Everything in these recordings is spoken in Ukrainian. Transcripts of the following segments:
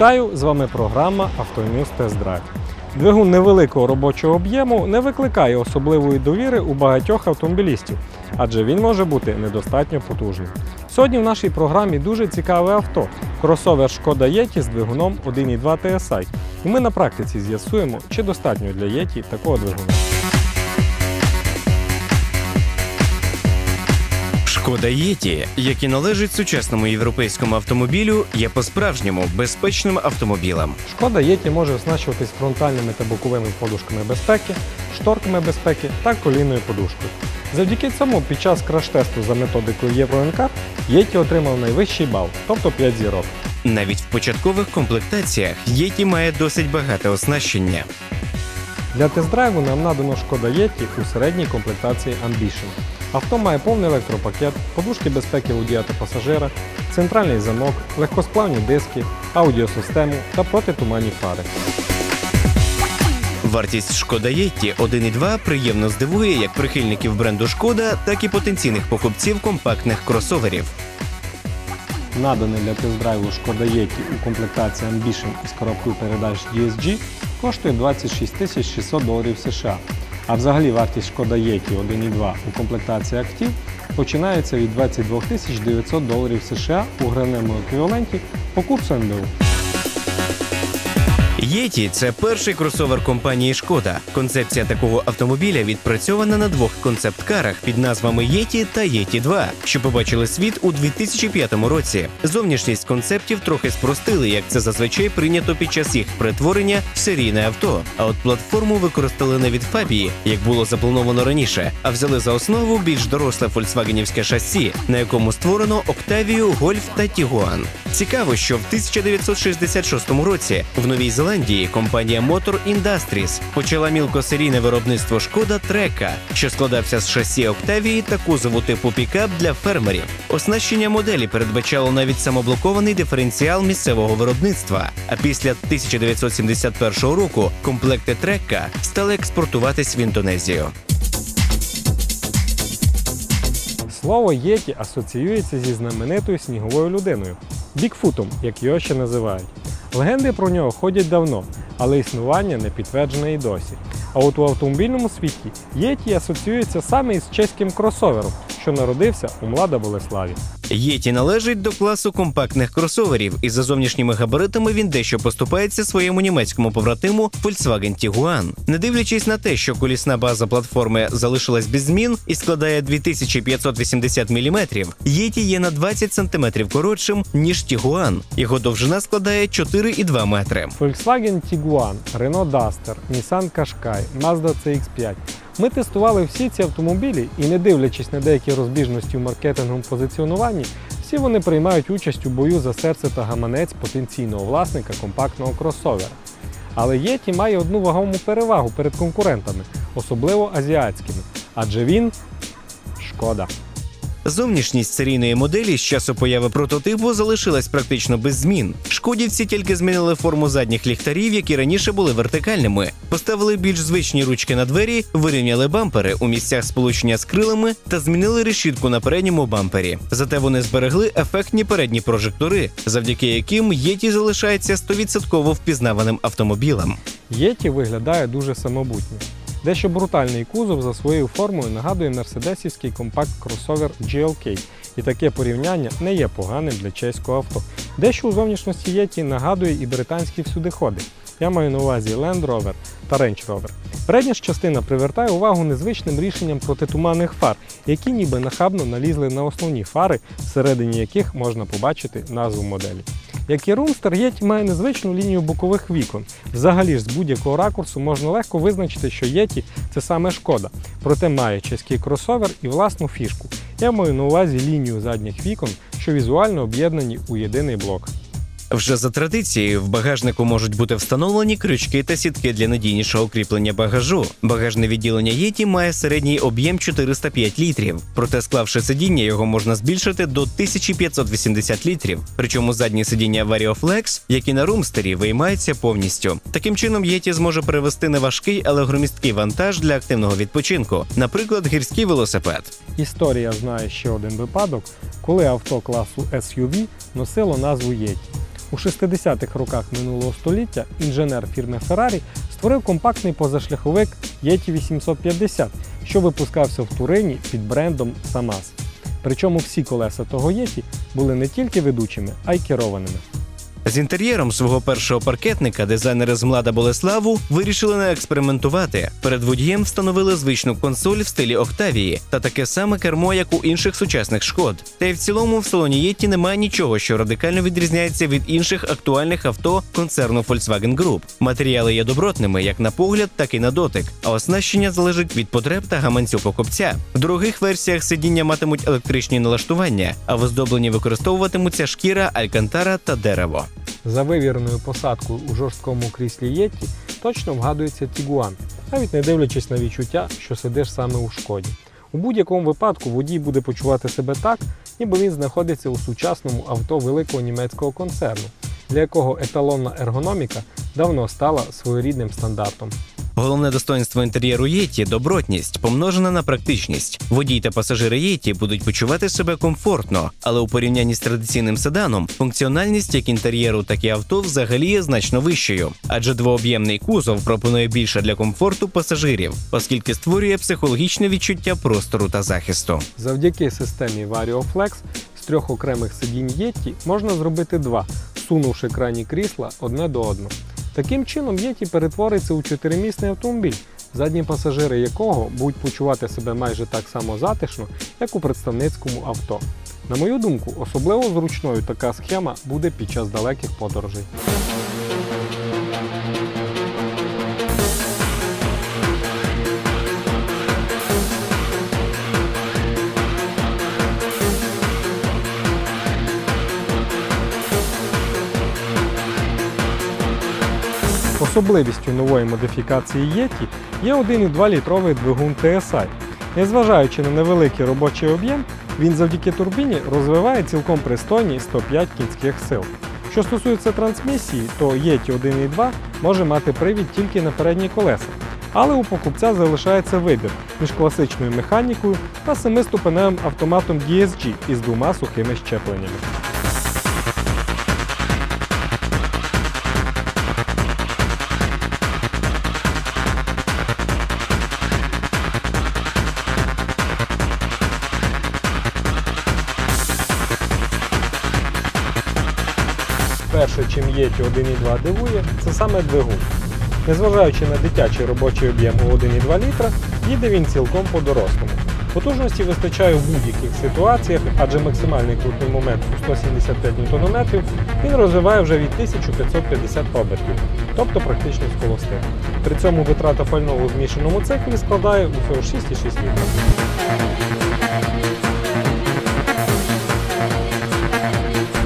Вітаю! З вами програма Автоньюз Тест Драйв. Двигун невеликого робочого об'єму не викликає особливої довіри у багатьох автомобілістів, адже він може бути недостатньо потужним. Сьогодні в нашій програмі дуже цікаве авто кросовер Шкода Єті з двигуном 1.2 TSI. І ми на практиці з'ясуємо, чи достатньо для Єті такого двигуна. Шкода Єті, який належить сучасному європейському автомобілю, є по-справжньому безпечним автомобілем. Шкода Єті може оснащуватись фронтальними та боковими подушками безпеки, шторками безпеки та колінною подушкою. Завдяки цьому під час краш-тесту за методикою Євроенкар Єті отримав найвищий бал, тобто 5 зірок. Навіть в початкових комплектаціях Єті має досить багате оснащення. Для тест-драйву нам надано Шкода Єті у середній комплектації Ambition. Авто має повний електропакет, подушки безпеки водія та пасажира, центральний замок, легкосплавні диски, аудіосистему та протитуманні фари. Вартість Шкода Єті 1.2 приємно здивує як прихильників бренду Шкода, так і потенційних покупців компактних кросоверів. Наданий для тест-драйву Шкода Єті у комплектації Ambition із коробкою передач DSG коштує 26 600 доларів США. А взагалі вартість Шкода ЄКІ 1.2 у комплектації актів починається від 22 900 доларів США у гривневому еквіваленті по курсу НБУ. Єті це перший кросовер компанії Шкода. Концепція такого автомобіля відпрацьована на двох концепт-карах під назвами Єті та Єті 2, що побачили світ у 2005 році. Зовнішність концептів трохи спростили, як це зазвичай прийнято під час їх перетворення в серійне авто. А от платформу використали не від Фабії, як було заплановано раніше, а взяли за основу більш доросле фольксвагенівське шасі, на якому створено Октавію, Гольф та Тігуан. Цікаво, що в 1966 році в Новій Зеландії компанія Motor Industries почала мілкосерійне виробництво Шкода Трека, що складався з шасі Октавії та кузову типу пікап для фермерів. Оснащення моделі передбачало навіть самоблокований диференціал місцевого виробництва. А після 1971 року комплекти Трека стали експортуватись в Індонезію. Слово Єті асоціюється зі знаменитою сніговою людиною Бікфутом, як його ще називають. Легенди про нього ходять давно, але існування не підтверджене і досі. А от у автомобільному світі Єті асоціюється саме із чеським кросовером, що народився у Млада Болеславі. Єті належить до класу компактних кросоверів, і за зовнішніми габаритами він дещо поступається своєму німецькому побратиму Volkswagen Tiguan. Не дивлячись на те, що колісна база платформи залишилась без змін і складає 2580 мм, Єті є на 20 см коротшим ніж Tiguan. Його довжина складає 4,2 метри. Volkswagen Tiguan, Renault Duster, Nissan Qashqai, Mazda CX-5. Ми тестували всі ці автомобілі і, не дивлячись на деякі розбіжності в маркетинговому позиціонуванні, всі вони приймають участь у бою за серце та гаманець потенційного власника компактного кросовера. Але Єті має одну вагому перевагу перед конкурентами, особливо азіатськими, адже він шкода. Зовнішність серійної моделі з часу появи прототипу залишилась практично без змін. Шкодівці тільки змінили форму задніх ліхтарів, які раніше були вертикальними, поставили більш звичні ручки на двері, вирівняли бампери у місцях сполучення з крилами та змінили решітку на передньому бампері. Зате вони зберегли ефектні передні прожектори, завдяки яким єті залишається 100% впізнаваним автомобілем. Єті виглядає дуже самобутньо. Дещо брутальний кузов за своєю формою нагадує мерседесівський компакт-кросовер GLK, і таке порівняння не є поганим для чеського авто. Дещо у зовнішності Єті нагадує і британські всюдиходи. Я маю на увазі Land Rover та Range Rover. Передня ж частина привертає увагу незвичним рішенням протитуманних фар, які ніби нахабно налізли на основні фари, всередині яких можна побачити назву моделі. Як і Румстер, Єті має незвичну лінію бокових вікон. Взагалі ж з будь-якого ракурсу можна легко визначити, що Єті це саме шкода, проте має чеський кросовер і власну фішку. Я маю на увазі лінію задніх вікон, що візуально об'єднані у єдиний блок. Вже за традицією в багажнику можуть бути встановлені крючки та сітки для надійнішого кріплення багажу. Багажне відділення Єті має середній об'єм 405 літрів. Проте, склавши сидіння, його можна збільшити до 1580 літрів. Причому задні сидіння VarioFlex, які на румстері, виймаються повністю. Таким чином, Єті зможе перевести неважкий, але громісткий вантаж для активного відпочинку, наприклад, гірський велосипед. Історія знає ще один випадок, коли авто класу SUV носило назву Єті. У 60-х роках минулого століття інженер фірми Ferrari створив компактний позашляховик Yeti 850, що випускався в Турині під брендом Самас. Причому всі колеса того Yeti були не тільки ведучими, а й керованими. З інтер'єром свого першого паркетника дизайнери з Млада Болеславу вирішили не експериментувати. Перед водієм встановили звичну консоль в стилі Октавії та таке саме кермо, як у інших сучасних шкод. Та й в цілому в салоні Єтті немає нічого, що радикально відрізняється від інших актуальних авто концерну Volkswagen Group. Матеріали є добротними як на погляд, так і на дотик. А оснащення залежить від потреб та гаманцю покупця. В дорогих версіях сидіння матимуть електричні налаштування, а в оздобленні використовуватимуться шкіра, алькантара та дерево. За вивіреною посадкою у жорсткому кріслі Єтті точно вгадується Тігуан, навіть не дивлячись на відчуття, що сидиш саме у шкоді. У будь-якому випадку водій буде почувати себе так, ніби він знаходиться у сучасному авто великого німецького концерну, для якого еталонна ергономіка давно стала своєрідним стандартом. Головне достоинство інтер'єру Єті добротність, помножена на практичність. Водій та пасажири Єті будуть почувати себе комфортно, але у порівнянні з традиційним седаном функціональність як інтер'єру, так і авто взагалі є значно вищою, адже двооб'ємний кузов пропонує більше для комфорту пасажирів, оскільки створює психологічне відчуття простору та захисту. Завдяки системі VarioFlex з трьох окремих сидінь Єтті можна зробити два, сунувши крайні крісла одне до одного. Таким чином Єті перетвориться у чотиримісний автомобіль, задні пасажири якого будуть почувати себе майже так само затишно, як у представницькому авто. На мою думку, особливо зручною така схема буде під час далеких подорожей. Особливістю нової модифікації Yeti є 1,2 літровий двигун TSI. Незважаючи на невеликий робочий об'єм, він завдяки турбіні розвиває цілком пристойні 105 кінських сил. Що стосується трансмісії, то Yeti 1.2 може мати привід тільки на передні колеса. Але у покупця залишається вибір між класичною механікою та семиступеневим автоматом DSG із двома сухими щепленнями. Yeti 1.2 дивує, це саме двигун. Незважаючи на дитячий робочий об'єм у 1,2 літра, їде він цілком по-дорослому. Потужності вистачає в будь-яких ситуаціях, адже максимальний крутний момент у 175 Нм він розвиває вже від 1550 обертів, тобто практично з холостим. При цьому витрата пального у змішаному циклі складає усього 6,6 літрів.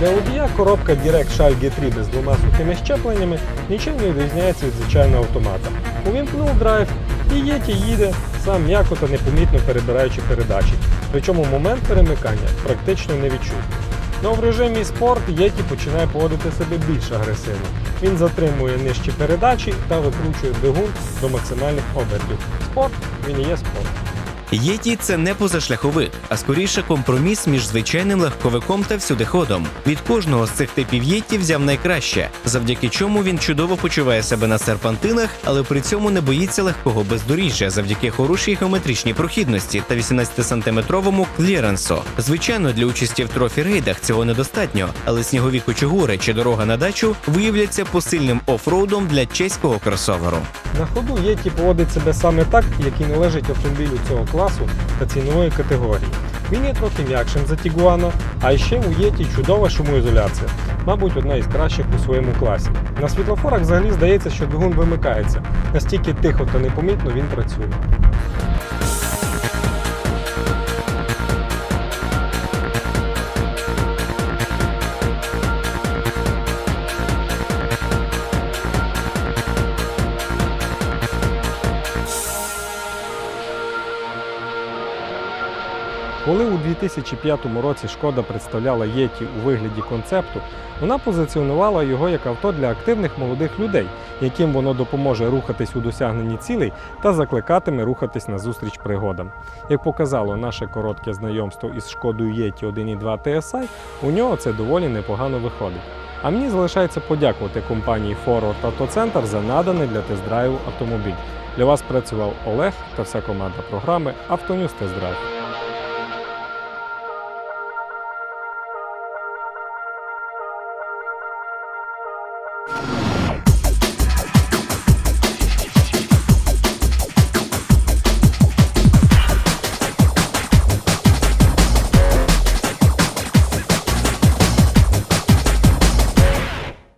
Для водія коробка Direct Shell G3 без двома сухими щепленнями нічим не відрізняється від звичайного автомата. Увімкнув драйв і Єті їде сам м'яко та непомітно перебираючи передачі. Причому момент перемикання практично не відчутний. Но в режимі спорт Єті починає поводити себе більш агресивно. Він затримує нижчі передачі та викручує двигун до максимальних обертів. Спорт він і є спорт. Єті це не позашляховик, а скоріше компроміс між звичайним легковиком та всюдиходом. Від кожного з цих типів Єті взяв найкраще, завдяки чому він чудово почуває себе на серпантинах, але при цьому не боїться легкого бездоріжжя завдяки хорошій геометричній прохідності та 18-сантиметровому кліренсу. Звичайно, для участі в трофі-рейдах цього недостатньо, але снігові кочугури чи дорога на дачу виявляться посильним офроудом для чеського кросоверу. На ходу Єті поводить себе саме так, як і належить автомобілю цього класу та цінової категорії. Він є трохи м'якшим за Тігуана, а ще у Єті чудова шумоізоляція, мабуть, одна із кращих у своєму класі. На світлофорах взагалі здається, що двигун вимикається. Настільки тихо та непомітно він працює. Коли у 2005 році Шкода представляла Єті у вигляді концепту, вона позиціонувала його як авто для активних молодих людей, яким воно допоможе рухатись у досягненні цілей та закликатиме рухатись назустріч пригодам. Як показало наше коротке знайомство із Шкодою Єті 1.2 TSI, у нього це доволі непогано виходить. А мені залишається подякувати компанії Forward Автоцентр за наданий для тест-драйву автомобіль. Для вас працював Олег та вся команда програми Автонюз Тест-Драйв.